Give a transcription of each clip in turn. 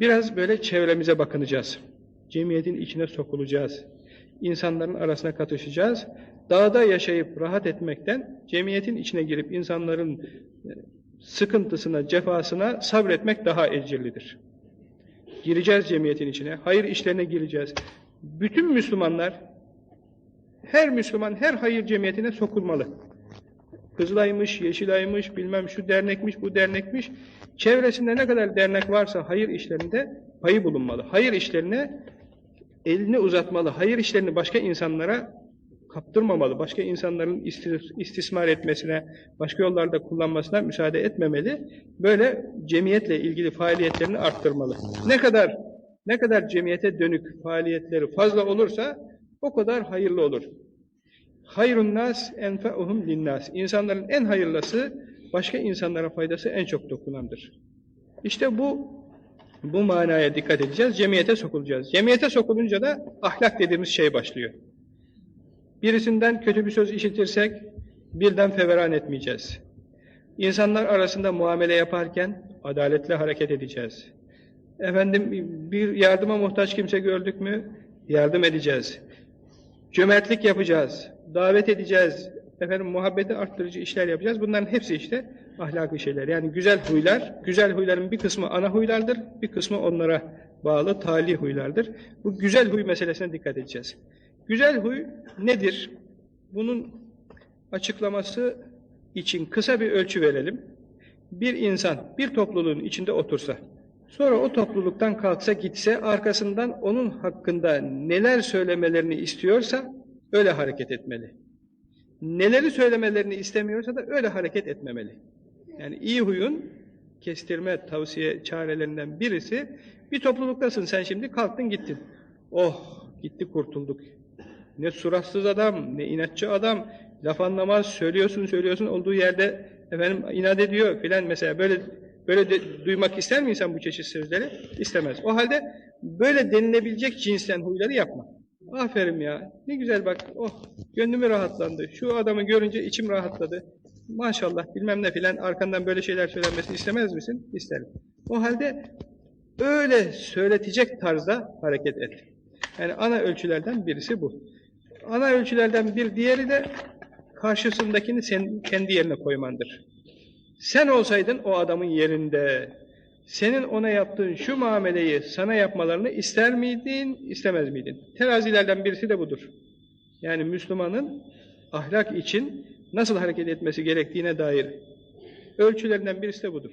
Biraz böyle çevremize bakınacağız. Cemiyetin içine sokulacağız. İnsanların arasına katışacağız. Dağda yaşayıp rahat etmekten, cemiyetin içine girip insanların e, sıkıntısına, cefasına sabretmek daha ecirlidir. Gireceğiz cemiyetin içine, hayır işlerine gireceğiz. Bütün Müslümanlar, her Müslüman her hayır cemiyetine sokulmalı. Kızılaymış, Yeşilaymış, bilmem şu dernekmiş, bu dernekmiş. Çevresinde ne kadar dernek varsa hayır işlerinde payı bulunmalı. Hayır işlerine elini uzatmalı. Hayır işlerini başka insanlara kaptırmamalı. Başka insanların istismar etmesine, başka yollarda kullanmasına müsaade etmemeli. Böyle cemiyetle ilgili faaliyetlerini arttırmalı. Ne kadar ne kadar cemiyete dönük faaliyetleri fazla olursa o kadar hayırlı olur. Hayrun nas enfe'uhum linnas. İnsanların en hayırlısı başka insanlara faydası en çok dokunandır. İşte bu bu manaya dikkat edeceğiz. Cemiyete sokulacağız. Cemiyete sokulunca da ahlak dediğimiz şey başlıyor. Birisinden kötü bir söz işitirsek birden feveran etmeyeceğiz. İnsanlar arasında muamele yaparken adaletle hareket edeceğiz. Efendim bir yardıma muhtaç kimse gördük mü yardım edeceğiz. Cömertlik yapacağız, davet edeceğiz, efendim muhabbeti arttırıcı işler yapacağız. Bunların hepsi işte ahlaki şeyler. Yani güzel huylar, güzel huyların bir kısmı ana huylardır, bir kısmı onlara bağlı tali huylardır. Bu güzel huy meselesine dikkat edeceğiz. Güzel huy nedir? Bunun açıklaması için kısa bir ölçü verelim. Bir insan bir topluluğun içinde otursa, sonra o topluluktan kalksa gitse, arkasından onun hakkında neler söylemelerini istiyorsa öyle hareket etmeli. Neleri söylemelerini istemiyorsa da öyle hareket etmemeli. Yani iyi huyun kestirme tavsiye çarelerinden birisi bir topluluktasın sen şimdi kalktın gittin. Oh gitti kurtulduk. Ne suratsız adam, ne inatçı adam, laf anlamaz, söylüyorsun söylüyorsun olduğu yerde efendim inat ediyor filan mesela böyle böyle de, duymak ister mi insan bu çeşit sözleri? İstemez. O halde böyle denilebilecek cinsten huyları yapma. Aferin ya, ne güzel bak, oh gönlümü rahatlandı, şu adamı görünce içim rahatladı. Maşallah bilmem ne filan arkandan böyle şeyler söylenmesini istemez misin? İsterim. O halde öyle söyletecek tarzda hareket et. Yani ana ölçülerden birisi bu. Ana ölçülerden bir diğeri de karşısındakini sen kendi yerine koymandır. Sen olsaydın o adamın yerinde, senin ona yaptığın şu muameleyi sana yapmalarını ister miydin, istemez miydin? Terazilerden birisi de budur. Yani Müslümanın ahlak için nasıl hareket etmesi gerektiğine dair ölçülerinden birisi de budur.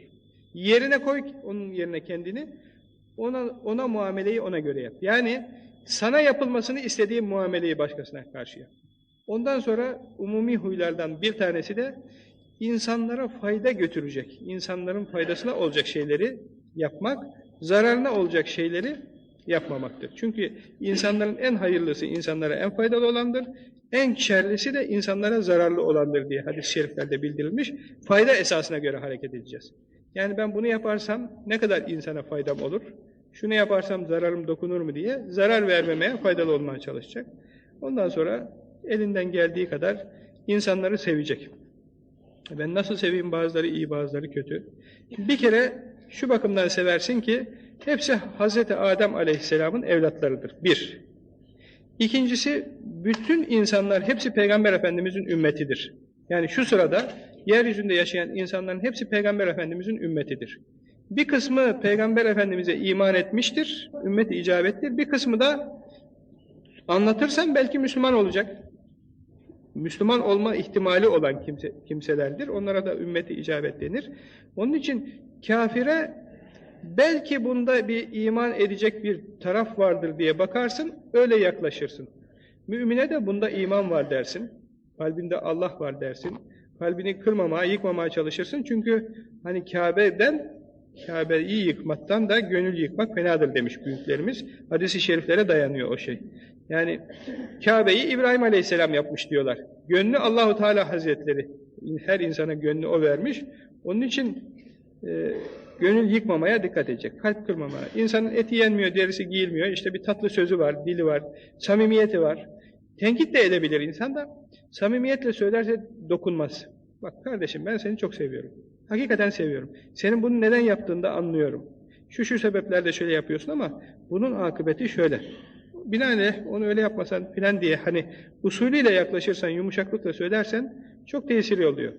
Yerine koy onun yerine kendini, ona, ona muameleyi ona göre yap. Yani sana yapılmasını istediğin muameleyi başkasına karşı yap. Ondan sonra umumi huylardan bir tanesi de insanlara fayda götürecek, insanların faydasına olacak şeyleri yapmak, zararına olacak şeyleri yapmamaktır. Çünkü insanların en hayırlısı insanlara en faydalı olandır, en şerlisi de insanlara zararlı olandır diye hadis-i şeriflerde bildirilmiş. Fayda esasına göre hareket edeceğiz. Yani ben bunu yaparsam ne kadar insana faydam olur? Şunu yaparsam zararım dokunur mu diye zarar vermemeye faydalı olmaya çalışacak. Ondan sonra elinden geldiği kadar insanları sevecek. Ben nasıl seveyim bazıları iyi bazıları kötü. Bir kere şu bakımdan seversin ki hepsi Hz. Adem Aleyhisselam'ın evlatlarıdır. Bir. İkincisi bütün insanlar hepsi Peygamber Efendimiz'in ümmetidir. Yani şu sırada yeryüzünde yaşayan insanların hepsi Peygamber Efendimiz'in ümmetidir. Bir kısmı Peygamber Efendimiz'e iman etmiştir, ümmet icabettir. Bir kısmı da anlatırsan belki Müslüman olacak. Müslüman olma ihtimali olan kimse, kimselerdir. Onlara da ümmeti icabet denir. Onun için kafire belki bunda bir iman edecek bir taraf vardır diye bakarsın, öyle yaklaşırsın. Mümine de bunda iman var dersin. Kalbinde Allah var dersin. Kalbini kırmamaya, yıkmamaya çalışırsın. Çünkü hani Kabe'den, Kabe'yi yıkmaktan da gönül yıkmak fenadır demiş büyüklerimiz. Hadis-i şeriflere dayanıyor o şey. Yani Kabe'yi İbrahim Aleyhisselam yapmış diyorlar. Gönlü Allahu Teala Hazretleri. Her insana gönlü o vermiş. Onun için e, gönül yıkmamaya dikkat edecek. Kalp kırmamaya. İnsanın eti yenmiyor, derisi giyilmiyor. İşte bir tatlı sözü var, dili var, samimiyeti var. Tenkit de edebilir insan da. Samimiyetle söylerse dokunmaz. Bak kardeşim ben seni çok seviyorum. Hakikaten seviyorum. Senin bunu neden yaptığını da anlıyorum. Şu şu sebeplerle şöyle yapıyorsun ama bunun akıbeti şöyle. Binaenaleyh onu öyle yapmasan filan diye hani usulüyle yaklaşırsan, yumuşaklıkla söylersen çok tesiri oluyor.